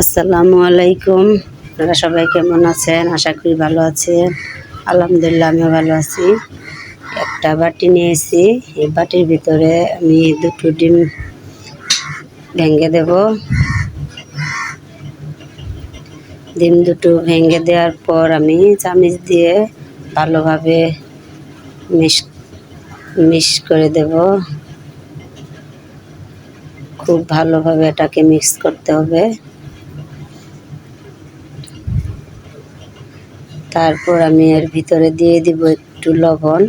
আসসালামু আলাইকুম। আপনারা সবাই কেমন আছেন? আশা করি ভালো আছেন। আলহামদুলিল্লাহ, আমিও ভালো আছি। একটা বাটি নিয়েছি। এই বাটির ভিতরে আমি দুটো ডিম ভেঙে দেব। ডিম দুটো ভেঙে দেওয়ার পর আমি চামিচ দিয়ে ভালোভাবে মিশ মিক্স করে দেব। খুব ভালোভাবে এটাকে মিক্স করতে হবে। তারপর আমি এর ভিতরে দিয়ে দিব একটু লবণ।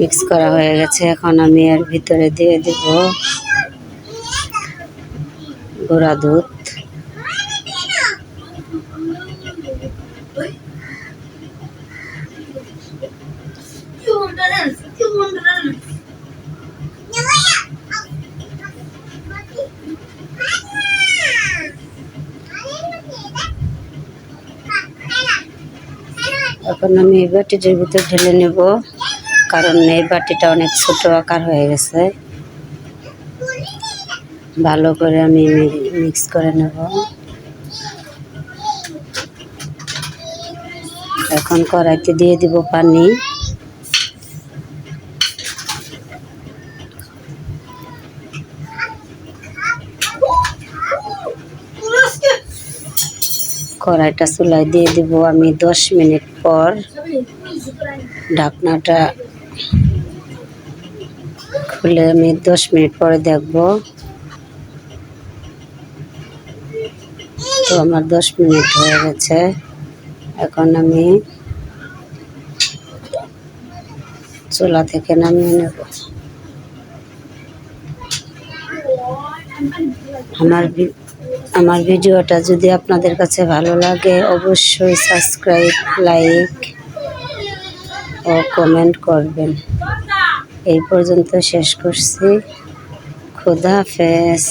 মিক্স করা হয়ে গেছে। এখন আমি এর ভিতরে দিয়ে দেব গুঁড়া দুধ। এখন আমি বাটিটার ভিতর ঢেলে নেব। কারণ এই বাটিটা অনেক ছোট আকার হয়ে গেছে। ভালো করে আমি মিক্স করে নেব। এখন কড়াইতে দিয়ে দিব পানি। কড়াইটা চুলায় দিয়ে দিব আমি দশ মিনিট পর। ঢাকনাটা খুলে আমি দশ মিনিট পরে দেখব। তো আমার দশ মিনিট হয়ে গেছে। এখন আমি চুলা থেকে নামিয়ে নেব। আমার আমার ভিডিওটা যদি আপনাদের কাছে ভালো লাগে, অবশ্যই সাবস্ক্রাইব, লাইক ও কমেন্ট করবেন। এই পর্যন্ত শেষ করছি। খুদা ফেস